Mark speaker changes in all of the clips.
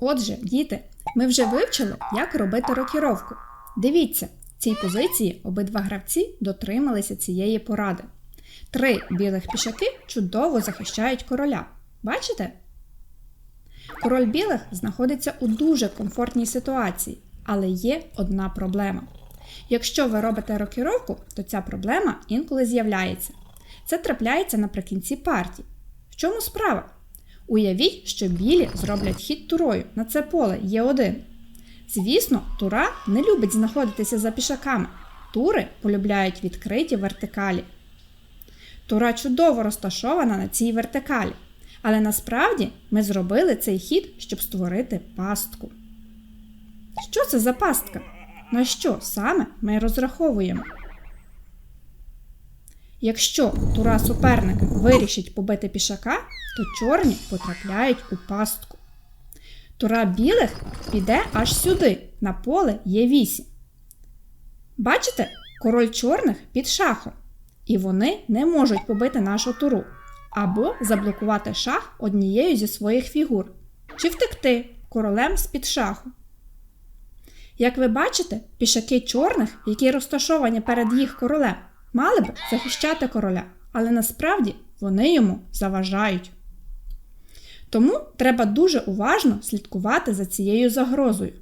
Speaker 1: Отже, діти, ми вже вивчили, як робити рокіровку. Дивіться, в цій позиції обидва гравці дотрималися цієї поради. Три білих пішаки чудово захищають короля. Бачите? Король білих знаходиться у дуже комфортній ситуації, але є одна проблема. Якщо ви робите рокіровку, то ця проблема інколи з'являється. Це трапляється наприкінці партії. В чому справа? Уявіть, що білі зроблять хід турою на це поле є 1 Звісно, тура не любить знаходитися за пішаками. Тури полюбляють відкриті вертикалі. Тура чудово розташована на цій вертикалі. Але насправді ми зробили цей хід, щоб створити пастку. Що це за пастка? На що саме ми розраховуємо? Якщо тура суперника вирішить побити пішака, то чорні потрапляють у пастку. Тура білих піде аж сюди, на поле є 8. Бачите, король чорних під шахом, і вони не можуть побити нашу туру або заблокувати шах однією зі своїх фігур, чи втекти королем з-під шаху. Як ви бачите, пішаки чорних, які розташовані перед їх королем, мали б захищати короля, але насправді вони йому заважають. Тому треба дуже уважно слідкувати за цією загрозою.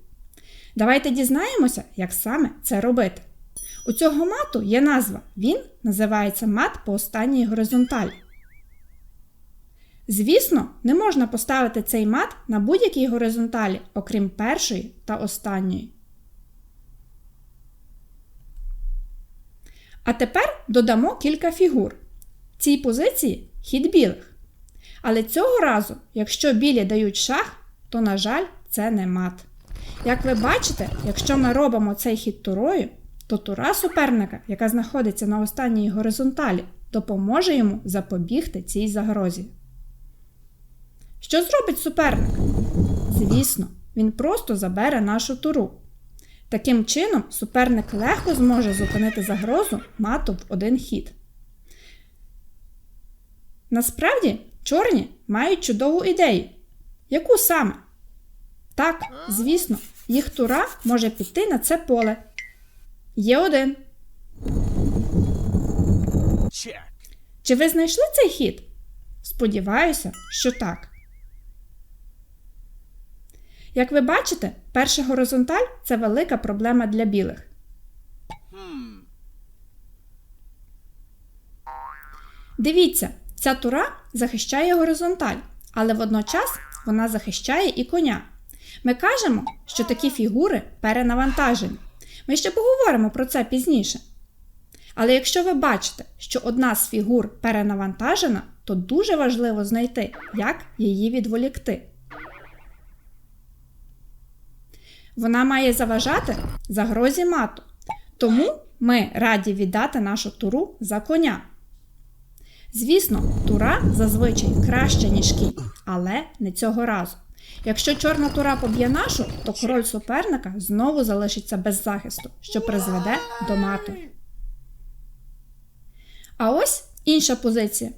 Speaker 1: Давайте дізнаємося, як саме це робити. У цього мату є назва. Він називається мат по останній горизонталі. Звісно, не можна поставити цей мат на будь-якій горизонталі, окрім першої та останньої. А тепер додамо кілька фігур. В цій позиції хід білих. Але цього разу, якщо білі дають шах, то, на жаль, це не мат. Як ви бачите, якщо ми робимо цей хід турою, то тура суперника, яка знаходиться на останній горизонталі, допоможе йому запобігти цій загрозі. Що зробить суперник? Звісно, він просто забере нашу туру. Таким чином, суперник легко зможе зупинити загрозу мату в один хід. Насправді, чорні мають чудову ідею. Яку саме? Так, звісно, їх тура може піти на це поле. Є один. Чи ви знайшли цей хід? Сподіваюся, що так. Як ви бачите, перша горизонталь це велика проблема для білих. Дивіться, ця тура захищає горизонталь, але водночас вона захищає і коня. Ми кажемо, що такі фігури перенавантажені. Ми ще поговоримо про це пізніше. Але якщо ви бачите, що одна з фігур перенавантажена, то дуже важливо знайти, як її відволікти. Вона має заважати загрозі мату. Тому ми раді віддати нашу туру за коня. Звісно, тура зазвичай краща, ніж кінь, але не цього разу. Якщо чорна тура поб'є нашу, то король суперника знову залишиться без захисту, що призведе до мату. А ось інша позиція.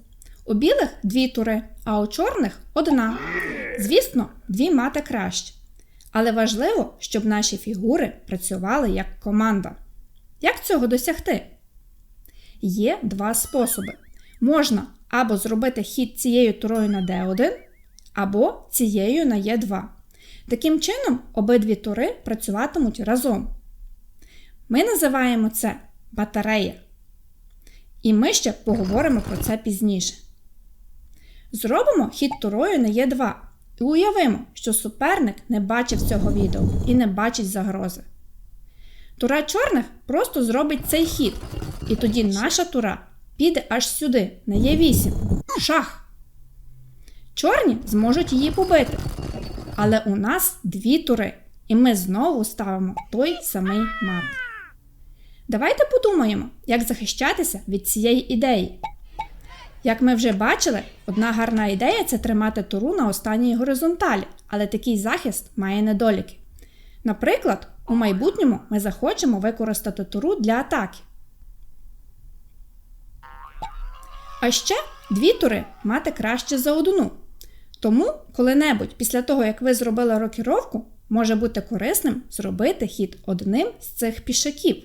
Speaker 1: У білих дві тури, а у чорних одна. Звісно, дві мати краще. Але важливо, щоб наші фігури працювали як команда. Як цього досягти? Є два способи. Можна або зробити хід цією турою на D1, або цією на Е2. Таким чином, обидві тури працюватимуть разом. Ми називаємо це батарея. І ми ще поговоримо про це пізніше. Зробимо хід турою на Е2 і уявимо, що суперник не бачив цього відео і не бачить загрози. Тура чорних просто зробить цей хід, і тоді наша тура піде аж сюди, на Е8. Шах! Чорні зможуть її побити. Але у нас дві тури, і ми знову ставимо той самий мат. Давайте подумаємо, як захищатися від цієї ідеї. Як ми вже бачили, одна гарна ідея це тримати туру на останній горизонталі, але такий захист має недоліки. Наприклад, у майбутньому ми захочемо використати туру для атаки. А ще дві тури мати краще за одну. Тому коли-небудь після того, як ви зробили рокіровку, може бути корисним зробити хід одним з цих пішаків.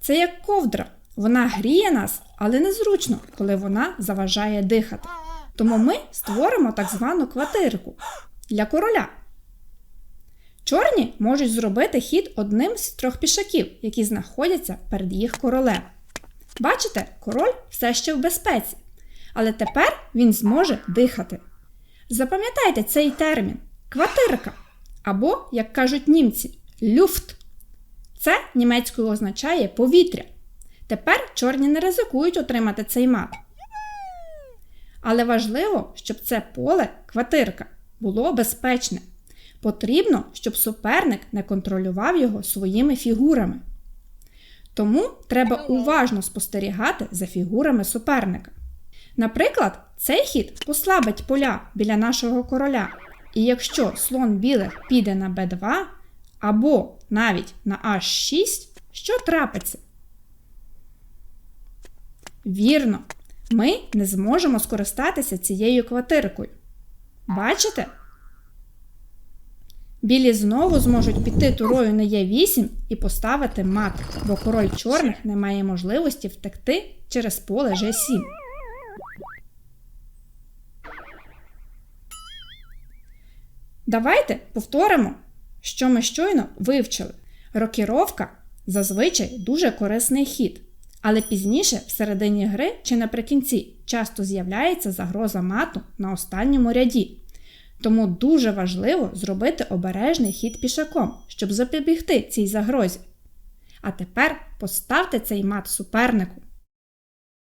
Speaker 1: Це як ковдра. Вона гріє нас, але незручно, коли вона заважає дихати. Тому ми створимо так звану квартирку для короля. Чорні можуть зробити хід одним з трьох пішаків, які знаходяться перед їх королем. Бачите, король все ще в безпеці, але тепер він зможе дихати. Запам'ятайте цей термін квартирка або, як кажуть німці, люфт. Це німецькою означає повітря. Тепер чорні не ризикують отримати цей мат. Але важливо, щоб це поле, квартирка, було безпечне. Потрібно, щоб суперник не контролював його своїми фігурами. Тому треба уважно спостерігати за фігурами суперника. Наприклад, цей хід послабить поля біля нашого короля. І якщо слон білих піде на b2 або навіть на h6, що трапиться? Вірно, ми не зможемо скористатися цією квартиркою. Бачите? Білі знову зможуть піти турою на Е8 і поставити мат, бо король чорних не має можливості втекти через поле G7. Давайте повторимо, що ми щойно вивчили. Рокіровка зазвичай дуже корисний хід, але пізніше, в середині гри чи наприкінці, часто з'являється загроза мату на останньому ряді. Тому дуже важливо зробити обережний хід пішаком, щоб запобігти цій загрозі. А тепер поставте цей мат супернику.